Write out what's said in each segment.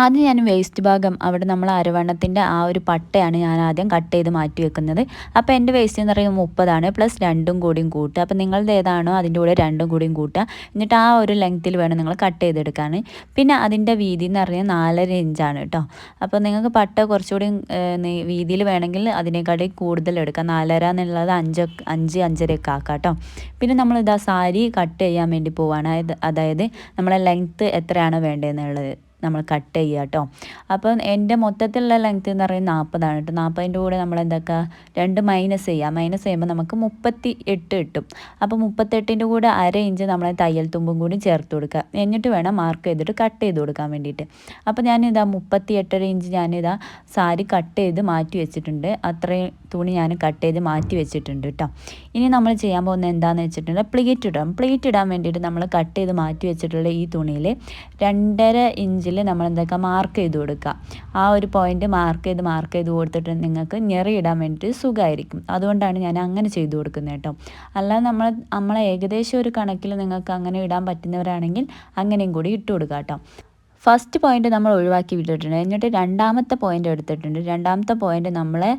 ആദ്യം ഞാൻ വേസ്റ്റ് ഭാഗം അവിടെ നമ്മൾ അരവണ്ണത്തിന്റെ ആ ഒരു പട്ടയാണ് ഞാൻ ആദ്യം കട്ട് ചെയ്ത് മാറ്റി വെക്കുന്നത്. അപ്പോൾ എന്റെ വേസ്റ്റ് എന്ന് പറയുമ്പോൾ മുപ്പതാണ് പ്ലസ് രണ്ടും കൂടിയും കൂട്ടുക. അപ്പോൾ നിങ്ങളുടെ ഏതാണോ അതിന്റെ കൂടെ രണ്ടും കൂടിയും കൂട്ടുക. എന്നിട്ട് ആ ഒരു ലെങ്ത്തിൽ വേണം നിങ്ങൾ കട്ട് ചെയ്തെടുക്കാൻ. പിന്നെ അതിന്റെ വീതി എന്ന് പറഞ്ഞാൽ നാലര ഇഞ്ചാണ് കേട്ടോ. അപ്പോൾ നിങ്ങൾക്ക് പട്ട കുറച്ചുകൂടി വീതിയിൽ വേണമെങ്കിൽ അതിനേക്കാട്ടി കൂടുതൽ എടുക്കാം. നാലര എന്നുള്ളത് അഞ്ച് അഞ്ച് അഞ്ചരയൊക്കെ ആക്കാം കേട്ടോ. പിന്നെ നമ്മൾ സാരി കട്ട് ചെയ്യാൻ വേണ്ടി പോവാണ്. അതായത് നമ്മളെ ലെങ്ത്ത് എത്രയാണ് വേണ്ടതെന്നുള്ളത് നമ്മൾ കട്ട് ചെയ്യുക കേട്ടോ അപ്പം എന്റെ മൊത്തത്തിലുള്ള ലെങ്ത് എന്ന് പറയുന്നത് നാൽപ്പതാണ് കേട്ടോ നാൽപ്പതിന്റെ കൂടെ നമ്മൾ എന്തൊക്കെ? രണ്ട് മൈനസ് ചെയ്യുക മൈനസ് ചെയ്യുമ്പോൾ നമുക്ക് മുപ്പത്തി എട്ട് കിട്ടും. അപ്പോൾ മുപ്പത്തെട്ടിന്റെ കൂടെ അര ഇഞ്ച് നമ്മൾ തയ്യൽ തുമ്പും കൂടി ചേർത്ത് കൊടുക്കുക. എന്നിട്ട് വേണം മാർക്ക് ചെയ്തിട്ട് കട്ട് ചെയ്ത് കൊടുക്കാൻ വേണ്ടിയിട്ട്. അപ്പോൾ ഞാനിതാ മുപ്പത്തി എട്ടര ഇഞ്ച് ഞാനിതാ സാരി കട്ട് ചെയ്ത് മാറ്റി വെച്ചിട്ടുണ്ട്. അത്രയും തുണി ഞാൻ കട്ട് ചെയ്ത് മാറ്റി വെച്ചിട്ടുണ്ട് കേട്ടോ ഇനി നമ്മൾ ചെയ്യാൻ പോകുന്നത് എന്താണെന്ന് വെച്ചിട്ടുണ്ടെങ്കിൽ പ്ലേറ്റ് ഇടാം. പ്ലേറ്റ് ഇടാൻ വേണ്ടിയിട്ട് നമ്മൾ കട്ട് ചെയ്ത് മാറ്റി വെച്ചിട്ടുള്ള ഈ തുണിയിൽ രണ്ടര ഇഞ്ചിൽ നമ്മൾ എന്തൊക്കെ മാർക്ക് ചെയ്ത് കൊടുക്കുക. ആ ഒരു പോയിന്റ് മാർക്ക് ചെയ്ത് മാർക്ക് ചെയ്ത് കൊടുത്തിട്ട് നിങ്ങൾക്ക് ഞെറിയിടാൻ വേണ്ടിയിട്ട് സുഖമായിരിക്കും. അതുകൊണ്ടാണ് ഞാൻ അങ്ങനെ ചെയ്തു കൊടുക്കുന്നത് കേട്ടോ. അല്ലാതെ നമ്മൾ നമ്മളെ ഏകദേശം ഒരു കണക്കിൽ നിങ്ങൾക്ക് അങ്ങനെ ഇടാൻ പറ്റുന്നവരാണെങ്കിൽ അങ്ങനെയും കൂടി ഇട്ട് കൊടുക്കുക കേട്ടോ. ഫസ്റ്റ് പോയിന്റ് നമ്മൾ ഒഴിവാക്കി വിട്ടിട്ടുണ്ട്. എന്നിട്ട് രണ്ടാമത്തെ പോയിന്റ് എടുത്തിട്ടുണ്ട്. രണ്ടാമത്തെ പോയിന്റ് നമ്മളെ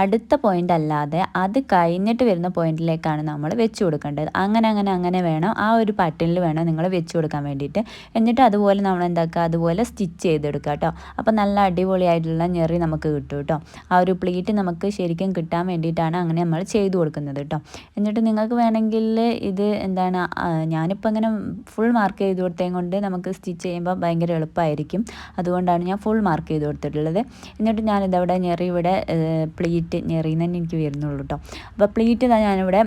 അടുത്ത പോയിന്റ് അല്ലാതെ അത് കഴിഞ്ഞിട്ട് വരുന്ന പോയിന്റിലേക്കാണ് നമ്മൾ വെച്ച് കൊടുക്കേണ്ടത്. അങ്ങനെ അങ്ങനെ അങ്ങനെ വേണം. ആ ഒരു പാറ്റേണിൽ വേണം നിങ്ങൾ വെച്ച് കൊടുക്കാൻ വേണ്ടിയിട്ട്. എന്നിട്ട് അതുപോലെ നമ്മൾ എന്താക്കുക? അതുപോലെ സ്റ്റിച്ച് ചെയ്തെടുക്കുക കേട്ടോ. അപ്പോൾ നല്ല അടിപൊളിയായിട്ടുള്ള ഞെറി നമുക്ക് കിട്ടും കേട്ടോ. ആ ഒരു പ്ലീറ്റ് നമുക്ക് ശരിക്കും കിട്ടാൻ വേണ്ടിയിട്ടാണ് അങ്ങനെ നമ്മൾ ചെയ്തു കൊടുക്കുന്നത് കേട്ടോ. എന്നിട്ട് നിങ്ങൾക്ക് വേണമെങ്കിൽ ഇത് എന്താണ്? ഞാനിപ്പോൾ അങ്ങനെ ഫുൾ മാർക്ക് ചെയ്ത് കൊടുത്തേം കൊണ്ട് നമുക്ക് സ്റ്റിച്ച് ചെയ്യുമ്പോൾ ഭയങ്കര എളുപ്പമായിരിക്കും അതുകൊണ്ടാണ് ഞാൻ ഫുൾ മാർക്ക് ചെയ്ത് കൊടുത്തിട്ടുള്ളത്. എന്നിട്ട് ഞാനിതവിടെ ഞെറി ഇവിടെ പ്ലീറ്റ് ഞെറി തന്നെ എനിക്ക് വരുന്നുള്ളൂ കേട്ടോ അപ്പോൾ പ്ലീറ്റ് ഞാനിവിടെ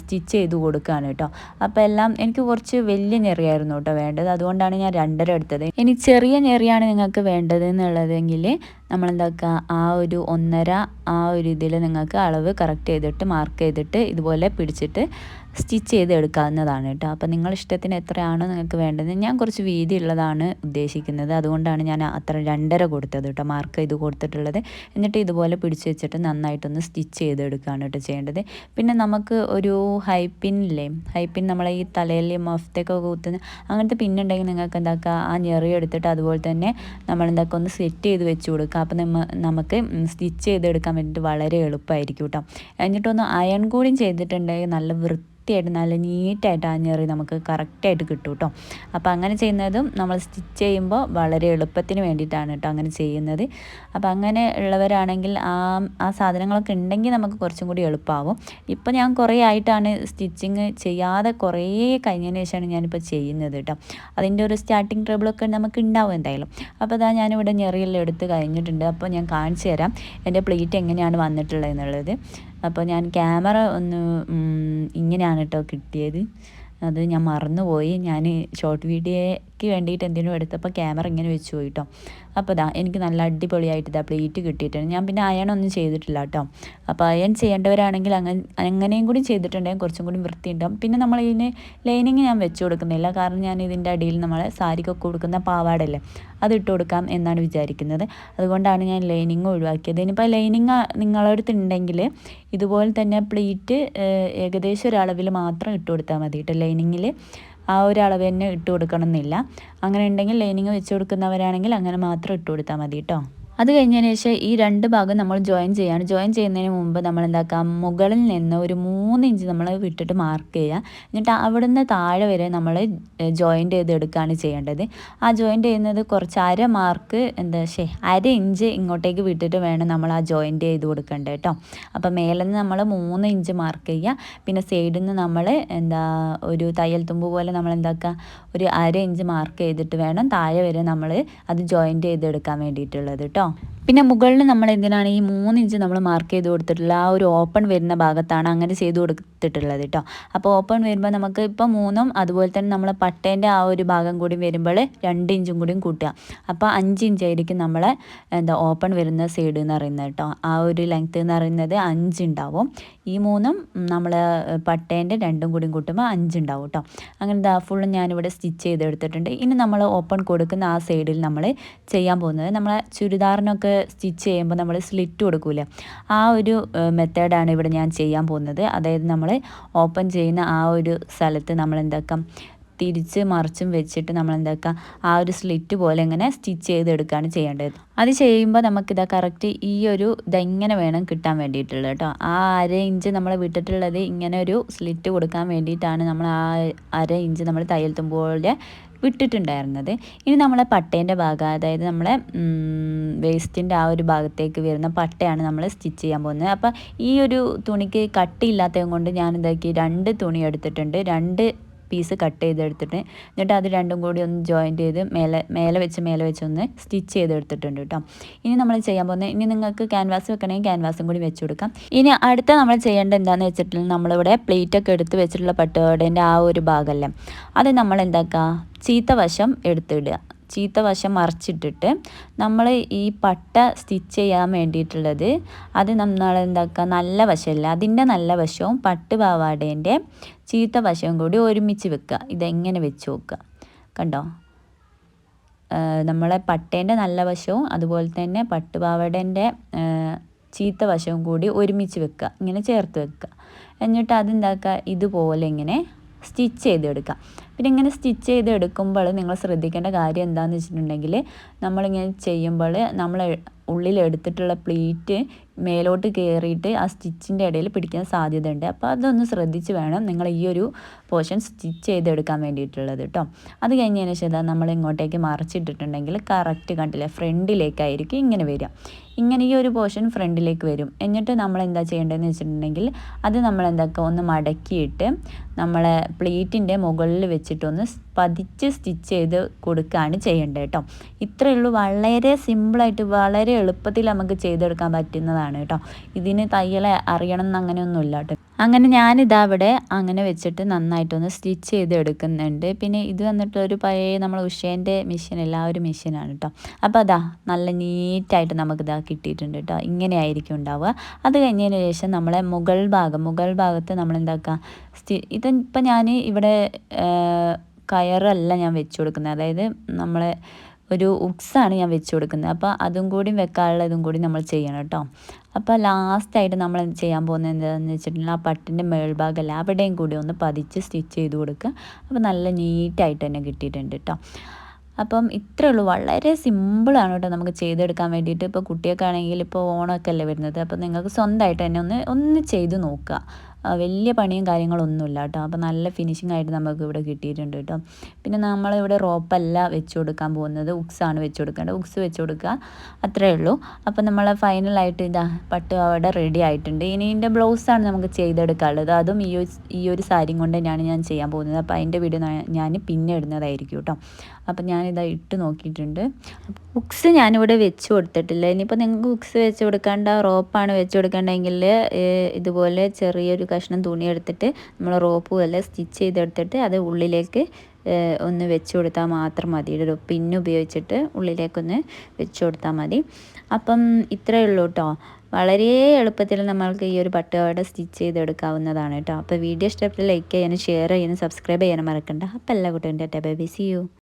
സ്റ്റിച്ച് ചെയ്ത് കൊടുക്കുകയാണ് കേട്ടോ അപ്പോൾ എല്ലാം എനിക്ക് കുറച്ച് വലിയ ഞെറിയായിരുന്നു കേട്ടോ വേണ്ടത്. അതുകൊണ്ടാണ് ഞാൻ രണ്ടര എടുത്തത്. ഇനി ചെറിയ ഞെറിയാണ് നിങ്ങൾക്ക് വേണ്ടത് എന്നുള്ളതെങ്കിൽ നമ്മളെന്താക്കുക? ആ ഒരു ഒന്നര ആ ഒരു ഇതിൽ നിങ്ങൾക്ക് അളവ് കറക്റ്റ് ചെയ്തിട്ട് മാർക്ക് ചെയ്തിട്ട് ഇതുപോലെ പിടിച്ചിട്ട് സ്റ്റിച്ച് ചെയ്ത് എടുക്കാവുന്നതാണ് കേട്ടോ. അപ്പോൾ നിങ്ങൾ ഇഷ്ടത്തിന് എത്രയാണോ നിങ്ങൾക്ക് വേണ്ടത് ഞാൻ കുറച്ച് വീതി ഉള്ളതാണ് ഉദ്ദേശിക്കുന്നത്. അതുകൊണ്ടാണ് ഞാൻ അത്ര രണ്ടര കൊടുത്തത് കേട്ടോ മാർക്ക് ചെയ്ത് കൊടുത്തിട്ടുള്ളത്. എന്നിട്ട് ഇതുപോലെ പിടിച്ച് വെച്ചിട്ട് നന്നായിട്ടൊന്ന് സ്റ്റിച്ച് ചെയ്തെടുക്കുകയാണ് കേട്ടോ ചെയ്യേണ്ടത്. പിന്നെ നമുക്ക് ഒരു ഹൈപ്പിനില്ലേ ഹൈപ്പിൻ നമ്മളെ ഈ തലയിൽ മഫ്തൊക്കെ കുത്തുന്ന അങ്ങനത്തെ പിന്നുണ്ടെങ്കിൽ നിങ്ങൾക്ക് എന്താക്കുക? ആ ഞെറി എടുത്തിട്ട് അതുപോലെ തന്നെ നമ്മൾ എന്താക്കുക ഒന്ന് സെറ്റ് ചെയ്ത് വെച്ച് കൊടുക്കുക. അപ്പോൾ നമ്മ നമുക്ക് സ്റ്റിച്ച് ചെയ്തെടുക്കാൻ വേണ്ടിയിട്ട് വളരെ എളുപ്പമായിരിക്കും കേട്ടോ എന്നിട്ടൊന്ന് അയൺ കൂടിയും ചെയ്തിട്ടുണ്ടെങ്കിൽ നല്ല വൃത്തി വൃത്തിയായിട്ട് നല്ല നീറ്റായിട്ട് ആ ഞെറി നമുക്ക് കറക്റ്റായിട്ട് കിട്ടും കേട്ടോ. അപ്പോൾ അങ്ങനെ ചെയ്യുന്നതും നമ്മൾ സ്റ്റിച്ച് ചെയ്യുമ്പോൾ വളരെ എളുപ്പത്തിന് വേണ്ടിയിട്ടാണ് കേട്ടോ അങ്ങനെ ചെയ്യുന്നത്. അപ്പോൾ അങ്ങനെ ഉള്ളവരാണെങ്കിൽ ആ ആ സാധനങ്ങളൊക്കെ ഉണ്ടെങ്കിൽ നമുക്ക് കുറച്ചും കൂടി എളുപ്പമാവും ഇപ്പോൾ ഞാൻ കുറേ ആയിട്ടാണ് സ്റ്റിച്ചിങ് ചെയ്യാതെ കുറേ കഴിഞ്ഞതിന് ശേഷമാണ് ഞാനിപ്പോൾ ചെയ്യുന്നത് കേട്ടോ. അതിന്റെ ഒരു സ്റ്റാർട്ടിങ് ട്രബിളൊക്കെ നമുക്ക് ഉണ്ടാവും എന്തായാലും. അപ്പോൾ അതാ ഞാനിവിടെ ഞെറിയെല്ലാം എടുത്ത് കഴിഞ്ഞിട്ടുണ്ട്. അപ്പോൾ ഞാൻ കാണിച്ചു തരാം. എന്റെ പ്ലേറ്റ് എങ്ങനെയാണ് വന്നിട്ടുള്ളത് എന്നുള്ളത് അപ്പോൾ ഞാൻ ക്യാമറ ഒന്ന് ഇങ്ങനെയാണ് കേട്ടോ കിട്ടിയത്. അത് ഞാൻ മറന്നുപോയി. ഞാൻ ഷോർട്ട് വീഡിയോയ്ക്ക് വേണ്ടിയിട്ട് എന്തിനും എടുത്തപ്പോൾ ക്യാമറ ഇങ്ങനെ വെച്ച് പോയി കേട്ടോ അപ്പോൾ ഇതാ എനിക്ക് നല്ല അടിപൊളിയായിട്ട് ഇതാ പ്ലേറ്റ് കിട്ടിയിട്ടുണ്ട്. ഞാൻ പിന്നെ അയൺ ഒന്നും ചെയ്തിട്ടില്ല കേട്ടോ. അപ്പോൾ അയൺ ചെയ്യേണ്ടവരാണെങ്കിൽ അങ്ങനെ അങ്ങനെയും കൂടി ചെയ്തിട്ടുണ്ടെങ്കിൽ കുറച്ചും കൂടി വൃത്തിയുണ്ടാവും. പിന്നെ നമ്മൾ ഇതിന് ലൈനിങ് ഞാൻ വെച്ച് കൊടുക്കുന്നില്ല. കാരണം ഞാൻ ഇതിന്റെ അടിയിൽ നമ്മൾ സാരിക്കൊക്കെ കൊടുക്കുന്ന പാവാടല്ലേ അത് ഇട്ട് കൊടുക്കാം എന്നാണ് വിചാരിക്കുന്നത്. അതുകൊണ്ടാണ് ഞാൻ ലൈനിങ് ഒഴിവാക്കിയത്. ഇനിയിപ്പോൾ ലൈനിങ് നിങ്ങളടുത്ത് ഉണ്ടെങ്കിൽ ഇതുപോലെ തന്നെ പ്ലേറ്റ് ഏകദേശം ഒരളവിൽ മാത്രം ഇട്ട് കൊടുത്താൽ മതി കേട്ടോ ലൈനിങ്ങിൽ. ആ ഒരു അളവ് തന്നെ ഇട്ട് കൊടുക്കണം എന്നില്ല അങ്ങനെ ഉണ്ടെങ്കിൽ ലൈനിങ് വെച്ച് കൊടുക്കുന്നവരാണെങ്കിൽ അങ്ങനെ മാത്രം ഇട്ട് കൊടുത്താൽ മതി കേട്ടോ അത് കഴിഞ്ഞതിന് ശേഷം ഈ രണ്ട് ഭാഗം നമ്മൾ ജോയിൻ ചെയ്യാണ്. ജോയിൻ ചെയ്യുന്നതിന് മുമ്പ് നമ്മൾ എന്താക്കാം മുകളിൽ നിന്ന് ഒരു മൂന്ന് ഇഞ്ച് നമ്മൾ വിട്ടിട്ട് മാർക്ക് ചെയ്യുക. എന്നിട്ട് അവിടുന്ന് താഴെ വരെ നമ്മൾ ജോയിന്റ് ചെയ്ത് എടുക്കുകയാണ് ചെയ്യേണ്ടത്. ആ ജോയിന്റ് ചെയ്യുന്നത് കുറച്ച് അര മാർക്ക് എന്താ ശേ അര ഇഞ്ച് ഇങ്ങോട്ടേക്ക് വിട്ടിട്ട് വേണം നമ്മൾ ആ ജോയിന്റ് ചെയ്ത് കൊടുക്കേണ്ടത് കേട്ടോ. അപ്പോൾ മേലെ നിന്ന് നമ്മൾ മൂന്ന് ഇഞ്ച് മാർക്ക് ചെയ്യുക. പിന്നെ സൈഡിൽ നിന്ന് നമ്മൾ എന്താ ഒരു തയ്യൽ തുമ്പ് പോലെ നമ്മൾ എന്താക്കുക ഒരു അര ഇഞ്ച് മാർക്ക് ചെയ്തിട്ട് വേണം താഴെ വരെ നമ്മൾ അത് ജോയിന്റ് ചെയ്തെടുക്കാൻ വേണ്ടിയിട്ടുള്ളത് കേട്ടോ. 있죠. പിന്നെ മുകളിൽ നമ്മൾ എന്തിനാണ് ഈ മൂന്ന് ഇഞ്ച് നമ്മൾ മാർക്ക് ചെയ്ത് കൊടുത്തിട്ടുള്ള ആ ഒരു ഓപ്പൺ വരുന്ന ഭാഗത്താണ് അങ്ങനെ ചെയ്ത് കൊടുത്തിട്ടുള്ളത് കേട്ടോ അപ്പോൾ ഓപ്പൺ വരുമ്പോൾ നമുക്ക് ഇപ്പോൾ മൂന്നും അതുപോലെ തന്നെ നമ്മൾ പട്ടേന്റെ ആ ഒരു ഭാഗം കൂടി വരുമ്പോൾ രണ്ട് ഇഞ്ചും കൂടിയും കൂട്ടുക. അപ്പോൾ അഞ്ച് ഇഞ്ചായിരിക്കും നമ്മളെ എന്താ ഓപ്പൺ വരുന്ന സൈഡ് എന്ന് പറയുന്നത് കേട്ടോ ആ ഒരു ലെങ്ത്ത് എന്ന് പറയുന്നത് അഞ്ച് ഉണ്ടാവും. ഈ മൂന്നും നമ്മൾ പട്ടേന്റെ രണ്ടും കൂടിയും കൂട്ടുമ്പോൾ അഞ്ച് ഉണ്ടാവും കേട്ടോ അങ്ങനെ ദാ ഫുള്ളും ഞാനിവിടെ സ്റ്റിച്ച് ചെയ്തെടുത്തിട്ടുണ്ട് ഇനി നമ്മൾ ഓപ്പൺ കൊടുക്കുന്ന ആ സൈഡിൽ നമ്മൾ ചെയ്യാൻ പോകുന്നത് നമ്മളെ ചുരിദാറിനൊക്കെ സ്റ്റിച്ച് ചെയ്യുമ്പോൾ നമ്മൾ സ്ലിറ്റ് കൊടുക്കൂല. ആ ഒരു മെത്തേഡാണ് ഇവിടെ ഞാൻ ചെയ്യാൻ പോകുന്നത്. അതായത് നമ്മൾ ഓപ്പൺ ചെയ്യുന്ന ആ ഒരു സ്ഥലത്ത് നമ്മൾ എന്താക്കാം? തിരിച്ച് മറിച്ചും വെച്ചിട്ട് നമ്മൾ എന്താക്കുക ആ ഒരു സ്ലിറ്റ് പോലെ ഇങ്ങനെ സ്റ്റിച്ച് ചെയ്തെടുക്കുകയാണ് ചെയ്യേണ്ടത്. അത് ചെയ്യുമ്പോൾ നമുക്കിതാ കറക്റ്റ് ഈ ഒരു ഇതെങ്ങനെ വേണം കിട്ടാൻ വേണ്ടിയിട്ടുള്ളത് കേട്ടോ. ആ അര ഇഞ്ച് നമ്മൾ വിട്ടിട്ടുള്ളത് ഇങ്ങനെ ഒരു സ്ലിറ്റ് കൊടുക്കാൻ വേണ്ടിയിട്ടാണ് നമ്മൾ ആ അര ഇഞ്ച് നമ്മൾ തയ്യൽ തുമ്പോലെ വിട്ടിട്ടുണ്ടായിരുന്നത്. ഇനി നമ്മളെ പട്ടേന്റെ ഭാഗം അതായത് നമ്മളെ വേസ്റ്റിന്റെ ആ ഒരു ഭാഗത്തേക്ക് വരുന്ന പട്ടയാണ് നമ്മൾ സ്റ്റിച്ച് ചെയ്യാൻ പോകുന്നത്. അപ്പോൾ ഈ ഒരു തുണിക്ക് കട്ടിയില്ലാത്തത് കൊണ്ട് ഞാൻ എന്താക്കി രണ്ട് തുണി എടുത്തിട്ടുണ്ട്. രണ്ട് പീസ് കട്ട് ചെയ്തെടുത്തിട്ട് എന്നിട്ട് അത് രണ്ടും കൂടി ഒന്ന് ജോയിന്റ് ചെയ്ത് മേലെ മേലെ വെച്ച് മേലെ വെച്ച് ഒന്ന് സ്റ്റിച്ച് ചെയ്തെടുത്തിട്ടുണ്ട് കേട്ടോ ഇനി നമ്മൾ ചെയ്യാൻ പോകുന്നത് ഇനി നിങ്ങൾക്ക് ക്യാൻവാസ് വെക്കണമെങ്കിൽ ക്യാൻവാസും കൂടി വെച്ച് കൊടുക്കാം. ഇനി അടുത്ത നമ്മൾ ചെയ്യേണ്ടത് എന്താണെന്ന് വെച്ചിട്ടുണ്ടെങ്കിൽ നമ്മളിവിടെ പ്ലേറ്റൊക്കെ എടുത്ത് വെച്ചിട്ടുള്ള പട്ടുകടേന്റെ ആ ഒരു ഭാഗമല്ലേ അത് നമ്മൾ എന്താക്കുക ചീത്ത വശം എടുത്തിടുക. ചീത്ത വശം മറിച്ചിട്ടിട്ട് നമ്മൾ ഈ പട്ട സ്റ്റിച്ച് ചെയ്യാൻ വേണ്ടിയിട്ടുള്ളത് അത് നമ്മൾ എന്താക്കുക നല്ല വശമല്ല. അതിന്റെ നല്ല വശവും പട്ട് പാവാടേന്റെ ചീത്ത വശവും കൂടി ഒരുമിച്ച് വെക്കുക. ഇതെങ്ങനെ വെച്ച് നോക്കുക. കണ്ടോ? നമ്മളെ പട്ടേന്റെ നല്ല വശവും അതുപോലെ തന്നെ പട്ടുപാവാടേന്റെ ചീത്ത വശവും കൂടി ഒരുമിച്ച് വെക്കുക. ഇങ്ങനെ ചേർത്ത് വെക്കുക. എന്നിട്ട് അതെന്താക്കുക? ഇതുപോലെ ഇങ്ങനെ സ്റ്റിച്ച് ചെയ്തെടുക്കുക. പിന്നെ ഇങ്ങനെ സ്റ്റിച്ച് ചെയ്ത് എടുക്കുമ്പോൾ നിങ്ങൾ ശ്രദ്ധിക്കേണ്ട കാര്യം എന്താണെന്ന് വെച്ചിട്ടുണ്ടെങ്കിൽ നമ്മളിങ്ങനെ ചെയ്യുമ്പോൾ നമ്മൾ ഉള്ളിൽ എടുത്തിട്ടുള്ള പ്ലീറ്റ് മേലോട്ട് കയറിയിട്ട് ആ സ്റ്റിച്ചിന്റെ ഇടയിൽ പിടിക്കാൻ സാധ്യതയുണ്ട്. അപ്പോൾ അതൊന്ന് ശ്രദ്ധിച്ച് വേണം നിങ്ങൾ ഈ ഒരു പോർഷൻ സ്റ്റിച്ച് ചെയ്തെടുക്കാൻ വേണ്ടിയിട്ടുള്ളത് കേട്ടോ അത് കഴിഞ്ഞതിന് ശേഷം നമ്മൾ ഇങ്ങോട്ടേക്ക് മറിച്ചിട്ടിട്ടുണ്ടെങ്കിൽ കറക്റ്റ് കണ്ടില്ല ഫ്രണ്ടിലേക്കായിരിക്കും ഇങ്ങനെ വരിക. ഇങ്ങനെ ഈ ഒരു പോർഷൻ ഫ്രണ്ടിലേക്ക് വരും. എന്നിട്ട് നമ്മൾ എന്താ ചെയ്യേണ്ടതെന്ന് വെച്ചിട്ടുണ്ടെങ്കിൽ അത് നമ്മൾ എന്താക്കുക? ഒന്ന് മടക്കിയിട്ട് നമ്മളെ പ്ലേറ്റിന്റെ മുകളിൽ വെച്ചിട്ടൊന്ന് പതിച്ച് സ്റ്റിച്ച് ചെയ്ത് കൊടുക്കുകയാണ് ചെയ്യേണ്ടത് കേട്ടോ. ഇത്രയേ ഉള്ളൂ. വളരെ സിമ്പിളായിട്ട് വളരെ എളുപ്പത്തിൽ നമുക്ക് ചെയ്തെടുക്കാൻ പറ്റുന്നതാണ് കേട്ടോ. ഇതിന് തയ്യൽ അറിയണം എന്നങ്ങനെയൊന്നുമില്ല കേട്ടോ. അങ്ങനെ ഞാനിതാ അവിടെ അങ്ങനെ വെച്ചിട്ട് നന്നായിട്ടൊന്ന് സ്റ്റിച്ച് ചെയ്ത് എടുക്കുന്നുണ്ട്. പിന്നെ ഇത് വന്നിട്ട് ഒരു പഴയ നമ്മൾ ഉഷേന്റെ മെഷീനല്ല ആ ഒരു മെഷീനാണ് കേട്ടോ അപ്പോൾ അതാ നല്ല നീറ്റായിട്ട് നമുക്കിതാ കിട്ടിയിട്ടുണ്ട് കേട്ടോ ഇങ്ങനെ ആയിരിക്കും ഉണ്ടാവുക. അത് കഴിഞ്ഞതിന് ശേഷം നമ്മളെ മുകൾ ഭാഗം മുകൾ ഭാഗത്ത് നമ്മൾ എന്താക്കുക സ്റ്റി ഇതിപ്പോൾ ഞാൻ ഇവിടെ കയറല്ല ഞാൻ വെച്ച് കൊടുക്കുന്നത്. അതായത് നമ്മളെ ഒരു ഉക്സാണ് ഞാൻ വെച്ച് കൊടുക്കുന്നത്. അപ്പോൾ അതും കൂടി വെക്കാനുള്ള ഇതും കൂടി നമ്മൾ ചെയ്യണം കേട്ടോ. അപ്പോൾ ലാസ്റ്റായിട്ട് നമ്മൾ ചെയ്യാൻ പോകുന്നത് എന്താണെന്ന് വെച്ചിട്ടുണ്ടെങ്കിൽ ആ പട്ടിന്റെ മേൾഭാഗമല്ല അവിടെയും കൂടി ഒന്ന് പതിച്ച് സ്റ്റിച്ച് ചെയ്ത് കൊടുക്കുക. അപ്പോൾ നല്ല നീറ്റായിട്ട് തന്നെ കിട്ടിയിട്ടുണ്ട് കേട്ടോ. അപ്പം ഇത്രേ ഉള്ളൂ. വളരെ സിമ്പിളാണ് കേട്ടോ നമുക്ക് ചെയ്തെടുക്കാൻ വേണ്ടിയിട്ട്. ഇപ്പോൾ കുട്ടിയൊക്കെ ആണെങ്കിൽ ഇപ്പോൾ ഓണമൊക്കെ അല്ലേ വരുന്നത്. അപ്പോൾ നിങ്ങൾക്ക് സ്വന്തമായിട്ട് തന്നെ ഒന്ന് ഒന്ന് ചെയ്ത് നോക്കുക. വലിയ പണിയും കാര്യങ്ങളൊന്നുമില്ല കേട്ടോ. അപ്പോൾ നല്ല ഫിനിഷിംഗ് ആയിട്ട് നമുക്ക് ഇവിടെ കിട്ടിയിട്ടുണ്ട് കേട്ടോ. പിന്നെ നമ്മളിവിടെ റോപ്പല്ല വെച്ച് കൊടുക്കാൻ പോകുന്നത്. ഉക്സാണ് വെച്ച് കൊടുക്കേണ്ടത് ഉക്സ് വെച്ച് കൊടുക്കുക അത്രയേ ഉള്ളൂ അപ്പോൾ നമ്മൾ ഫൈനലായിട്ട് ഇതാ പട്ട് അവിടെ റെഡി ആയിട്ടുണ്ട്. ഇനി ഇതിന്റെ ബ്ലൗസാണ് നമുക്ക് ചെയ്തെടുക്കാനുള്ളത്. അതും ഈ ഈ ഒരു സാരിയും കൊണ്ട് തന്നെയാണ് ഞാൻ ചെയ്യാൻ പോകുന്നത്. അപ്പോൾ അതിന്റെ വീഡിയോ ഞാൻ പിന്നെ ഇടുന്നതായിരിക്കും കേട്ടോ. അപ്പം ഞാനിതാ ഇട്ട് നോക്കിയിട്ടുണ്ട്. ബുക്സ് ഞാനിവിടെ വെച്ച് കൊടുത്തിട്ടില്ല. ഇനിയിപ്പോൾ നിങ്ങൾക്ക് ബുക്സ് വെച്ച് കൊടുക്കേണ്ട റോപ്പാണ് വെച്ച് കൊടുക്കേണ്ടതെങ്കിൽ ഇതുപോലെ ചെറിയൊരു കഷ്ണം തുണി എടുത്തിട്ട് നമ്മൾ റോപ്പ് പോലെ സ്റ്റിച്ച് ചെയ്തെടുത്തിട്ട് അത് ഉള്ളിലേക്ക് ഒന്ന് വെച്ച് കൊടുത്താൽ മാത്രം മതി. ഒരു പിന്ന് ഉപയോഗിച്ചിട്ട് ഉള്ളിലേക്കൊന്ന് വെച്ച് കൊടുത്താൽ മതി. അപ്പം ഇത്രയേ ഉള്ളൂ കേട്ടോ വളരെ എളുപ്പത്തിൽ നമ്മൾക്ക് ഈ ഒരു പട്ടുപാവാട സ്റ്റിച്ച് ചെയ്തെടുക്കാവുന്നതാണ് കേട്ടോ അപ്പോൾ വീഡിയോ ഇഷ്ടപ്പെട്ട് ലൈക്ക് ചെയ്യാനും ഷെയർ ചെയ്യാനും സബ്സ്ക്രൈബ് ചെയ്യാനും മറക്കണ്ട. അപ്പോൾ എല്ലാ കുട്ടികളുടെ ബൈ ബി. C U